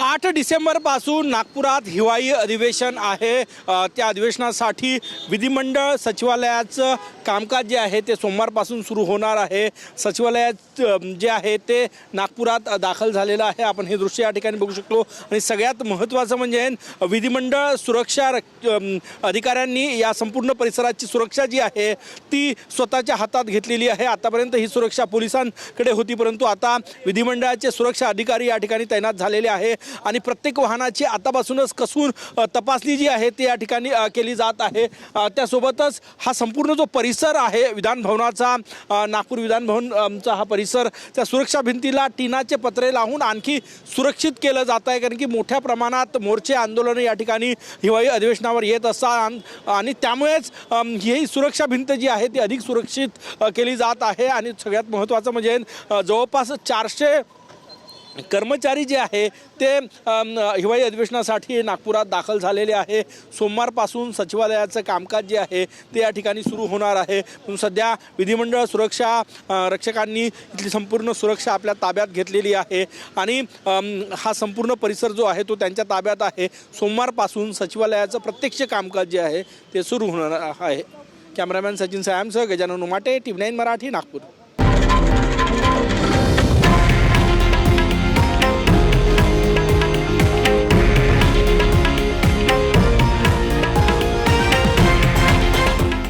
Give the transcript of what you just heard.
आठ डिसेंबरपासून नागपुरात हिवाळी अधिवेशन आहे. त्या अधिवेशनासाठी विधिमंडळ सचिवालयाचं कामकाज जे आहे ते सोमवारपासून सुरू होणार आहे. सचिवालयात जे आहे ते नागपुरात दाखल झालेलं आहे. आपण हे दृश्य या ठिकाणी बघू शकतो आणि सगळ्यात महत्त्वाचं म्हणजे विधिमंडळ सुरक्षा अधिकाऱ्यांनी या संपूर्ण परिसराची सुरक्षा जी आहे ती स्वतःच्या हातात घेतलेली आहे. आतापर्यंत ही सुरक्षा पोलिसांकडे होती परंतु आता विधिमंडळाचे सुरक्षा अधिकारी या ठिकाणी तैनात झालेले आहे. आणि प्रत्येक वाहनाची आतापासूनच कसून तपासणी जी आहे ती या ठिकाणी केली जात आहे. त्यासोबतच हा संपूर्ण जो परिसर आहे. विधानभवनाचा नागपूर विधानभवनचा हा परिसर त्या सुरक्षा भिंतीला टिनाचे पत्रे लावून आणखी सुरक्षित केलं जात आहे. कारण की मोठ्या प्रमाणात मोर्चे आंदोलनं या ठिकाणी हिवाळी अधिवेशनावर येत असतात आणि त्यामुळेच ही सुरक्षा भिंत जी आहे ती अधिक सुरक्षित केली जात आहे. आणि सगळ्यात महत्त्वाचं म्हणजे जवळपास चारशे कर्मचारी जे आहे ते हिवाळी अधिवेशनासाठी नागपुरात दाखल झालेले आहे. सोमवारपासून सचिवालयाचं कामकाज जे आहे ते या ठिकाणी सुरू होणार आहे. पण सध्या विधिमंडळ सुरक्षा रक्षकांनी इथली संपूर्ण सुरक्षा आपल्या ताब्यात घेतलेली आहे. आणि हा संपूर्ण परिसर जो आहे तो त्यांच्या ताब्यात आहे. सोमवारपासून सचिवालयाचं प्रत्यक्ष कामकाज जे आहे ते सुरू होणार आहे. कॅमेरामॅन सचिन सायमसह गजानन उमाटे टी नाईन मराठी नागपूर.